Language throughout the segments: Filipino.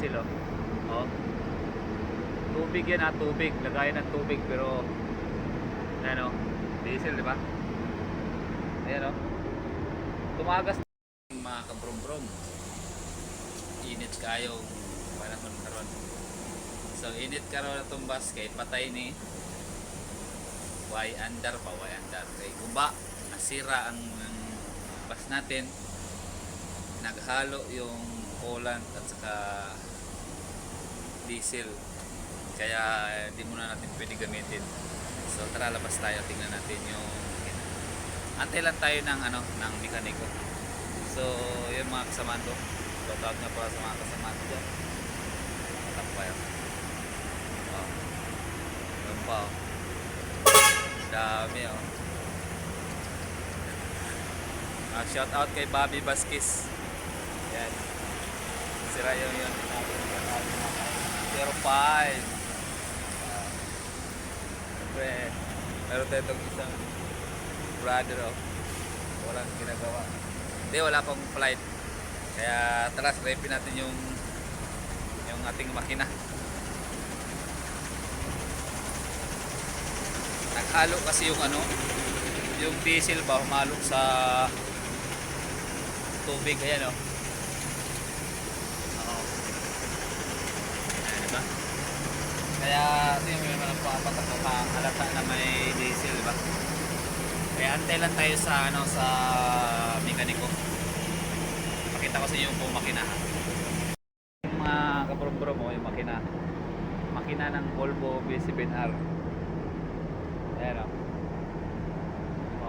diesel oh. Oh. Tubig yan ha, tubig. Lagayan ng tubig pero ano, diesel, di ba? Ayan oh. Tumagas mga kabrom-brom. Init kayo panahon karon. So init karon na itong bus kay patay ni Y under pa, Y under. Kay guba, nasira ang, ang bus natin. Naghalo yung coolant at saka diesel. Kaya eh, hindi muna natin pwede gamitin. So tara labas tayo, tingnan natin yung Antay lang tayo ng ano, ng mekaniko. So, yun mga kasamahan ko. Shout out nga pala sa mga kasamahan ko dyan. Tampay. Oh. Yun pa oh. Dami oh. Ah, shout out kay Bobby Vasquez. Yan. Sira yun yun. 05. Ah. Siyempre, meron tayo itong isang brother oh. Walang ginagawa. Hindi, wala pang flight. Kaya tara, scrapin natin yung yung ating makina. Naghalo kasi yung ano, yung diesel ba humalo sa tubig. Ayan oh. Kaya ito yung may mga papatak na halata na may diesel, diba? Kaya antay lang tayo sa ano sa mekaniko. Pakita ko sa inyo buong makina. Yung mga kapurong-puro mo, yung makina. Makina ng Volvo V7R. Ayan o.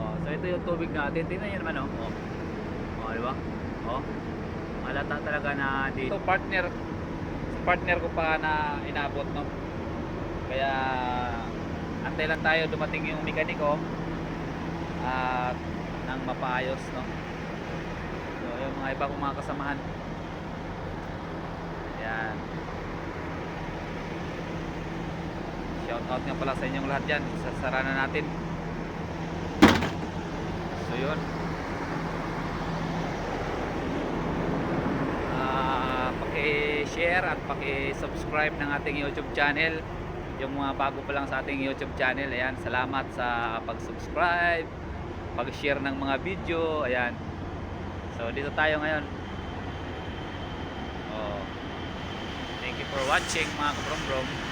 Oh, so ito yung tubig natin. Tingnan nyo naman o. Oh. Oh, di ba? Oh. Malata talaga na dito. So partner, partner ko pa na inabot no. Kaya antay lang tayo dumating yung mekaniko. At nang mapaayos no? So yung mga iba kong mga kasamahan. Yan shout out nga pala sa inyong lahat dyan. Sasara na natin. So yun. Ah, paki-share at paki-subscribe ng ating YouTube channel yung mga bago pa lang sa ating YouTube channel ayan salamat sa pag-subscribe pag-share ng mga video ayan. So dito tayo ngayon. Oh. thank you for watching mga natin